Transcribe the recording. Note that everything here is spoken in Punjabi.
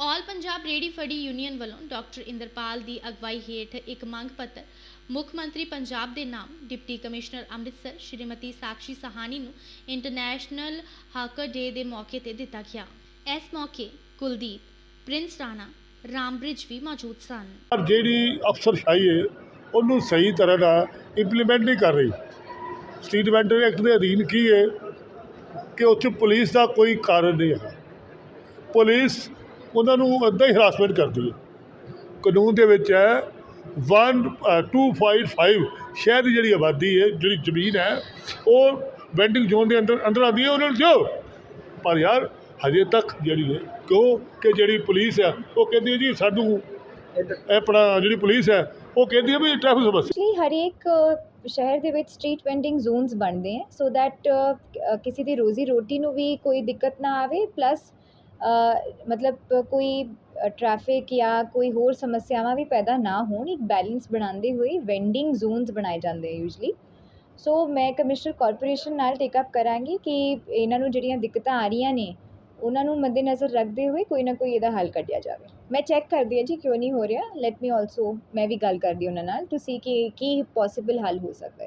ਆਲ ਪੰਜਾਬ ਰੇੜੀ ਫੜੀ ਯੂਨੀਅਨ ਵੱਲੋਂ ਡਾਕਟਰ ਇੰਦਰਪਾਲ ਦੀ ਅਗਵਾਈ ਹੇਠ ਇੱਕ ਮੰਗ ਪੱਤਰ, ਮੁੱਖ ਮੰਤਰੀ ਪੰਜਾਬ ਦੇ ਨਾਮ, ਡਿਪਟੀ ਕਮਿਸ਼ਨਰ ਅੰਮ੍ਰਿਤਸਰ, ਸ਼੍ਰੀਮਤੀ ਸਾਕਸ਼ੀ ਸਹਾਨੀ ਨੂੰ ਇੰਟਰਨੈਸ਼ਨਲ ਹਾਕਰ ਡੇ ਦੇ ਮੌਕੇ ਤੇ ਦਿੱਤਾ ਗਿਆ। ਇਸ ਮੌਕੇ ਕੁਲਦੀਪ, ਪ੍ਰਿੰਸ ਰਾਣਾ, ਰਾਮਬ੍ਰਿਜ ਵੀ ਮੌਜੂਦ ਸਨ। ਪਰ ਜਿਹੜੀ ਅਫਸਰਸ਼ਾਹੀ ਹੈ, ਉਹਨੂੰ ਸਹੀ ਤਰ੍ਹਾਂ ਨਾਲ ਇੰਪਲੀਮੈਂਟ ਨਹੀਂ ਕਰ ਰਹੀ। ਸਟਰੀਟ ਵੈਂਡਰ ਐਕਟ ਦੇ ਅਧੀਨ ਕੀ ਹੈ ਕਿ ਉੱਥੇ ਪੁਲਿਸ ਦਾ ਕੋਈ ਕਾਰਨ ਨਹੀਂ ਹੈ। ਪੁਲਿਸ ਉਹਨਾਂ ਨੂੰ ਅੱਧਾ ਹੀ ਹਰਾਸਮੈਂਟ ਕਰਦੀ ਹੈ ਕਾਨੂੰਨ ਦੇ ਵਿੱਚ ਹੈ 1 255 ਸ਼ਹਿਰ ਦੀ ਜਿਹੜੀ ਆਬਾਦੀ ਹੈ, ਜਿਹੜੀ ਜ਼ਮੀਨ ਹੈ, ਉਹ ਵੈਂਡਿੰਗ ਜ਼ੋਨ ਦੇ ਅੰਦਰ ਅੰਦਰ ਆਉਂਦੀ ਹੈ, ਉਹਨਾਂ ਨੂੰ ਦਿਓ। ਪਰ ਯਾਰ, ਹਜੇ ਤੱਕ ਜਿਹੜੀ ਹੈ, ਕਿਉਂ ਕਿ ਜਿਹੜੀ ਪੁਲਿਸ ਹੈ ਉਹ ਕਹਿੰਦੀ ਹੈ ਜੀ ਸਾਨੂੰ ਆਪਣਾ ਜਿਹੜੀ ਪੁਲਿਸ ਹੈ, ਉਹ ਕਹਿੰਦੀ ਹੈ ਵੀ ਟ੍ਰੈਫਿਕ ਸਮੱਸਿਆ। ਐਕਚੁਅਲੀ ਹਰੇਕ ਸ਼ਹਿਰ ਦੇ ਵਿੱਚ ਸਟਰੀਟ ਵੈਂਡਿੰਗ ਜ਼ੋਨਸ ਬਣਦੇ ਹੈ ਸੋ ਦੈਟ ਕਿਸੇ ਦੀ ਰੋਜ਼ੀ ਰੋਟੀ ਨੂੰ ਵੀ ਕੋਈ ਦਿੱਕਤ ਨਾ ਆਵੇ ਪਲੱਸ ਮਤਲਬ ਕੋਈ ਟਰੈਫਿਕ ਜਾਂ ਕੋਈ ਹੋਰ ਸਮੱਸਿਆਵਾਂ ਵੀ ਪੈਦਾ ਨਾ ਹੋਣ, ਇੱਕ ਬੈਲੈਂਸ ਬਣਾਉਂਦੇ ਹੋਏ ਵੈਂਡਿੰਗ ਜ਼ੋਨਸ ਬਣਾਏ ਜਾਂਦੇ ਯੂਜਲੀ ਸੋ ਮੈਂ ਕਮਿਸ਼ਨਰ ਕੋਰਪੋਰੇਸ਼ਨ ਨਾਲ ਟੇਕਅਪ ਕਰਾਂਗੀ ਕਿ ਇਹਨਾਂ ਨੂੰ ਜਿਹੜੀਆਂ ਦਿੱਕਤਾਂ ਆ ਰਹੀਆਂ ਨੇ, ਉਹਨਾਂ ਨੂੰ ਮੱਦੇਨਜ਼ਰ ਰੱਖਦੇ ਹੋਏ ਕੋਈ ਨਾ ਕੋਈ ਇਹਦਾ ਹੱਲ ਕੱਢਿਆ ਜਾਵੇ। ਮੈਂ ਚੈੱਕ ਕਰਦੀ ਹਾਂ ਜੀ, ਕਿਉਂ ਨਹੀਂ ਹੋ ਰਿਹਾ? ਲੈਟ ਮੀ ਆਲਸੋ ਮੈਂ ਵੀ ਗੱਲ ਕਰਦੀ ਉਹਨਾਂ ਨਾਲ, ਤੁਸੀਂ ਕਿ, ਕੀ ਪੋਸੀਬਲ ਹੱਲ ਹੋ ਸਕਦਾ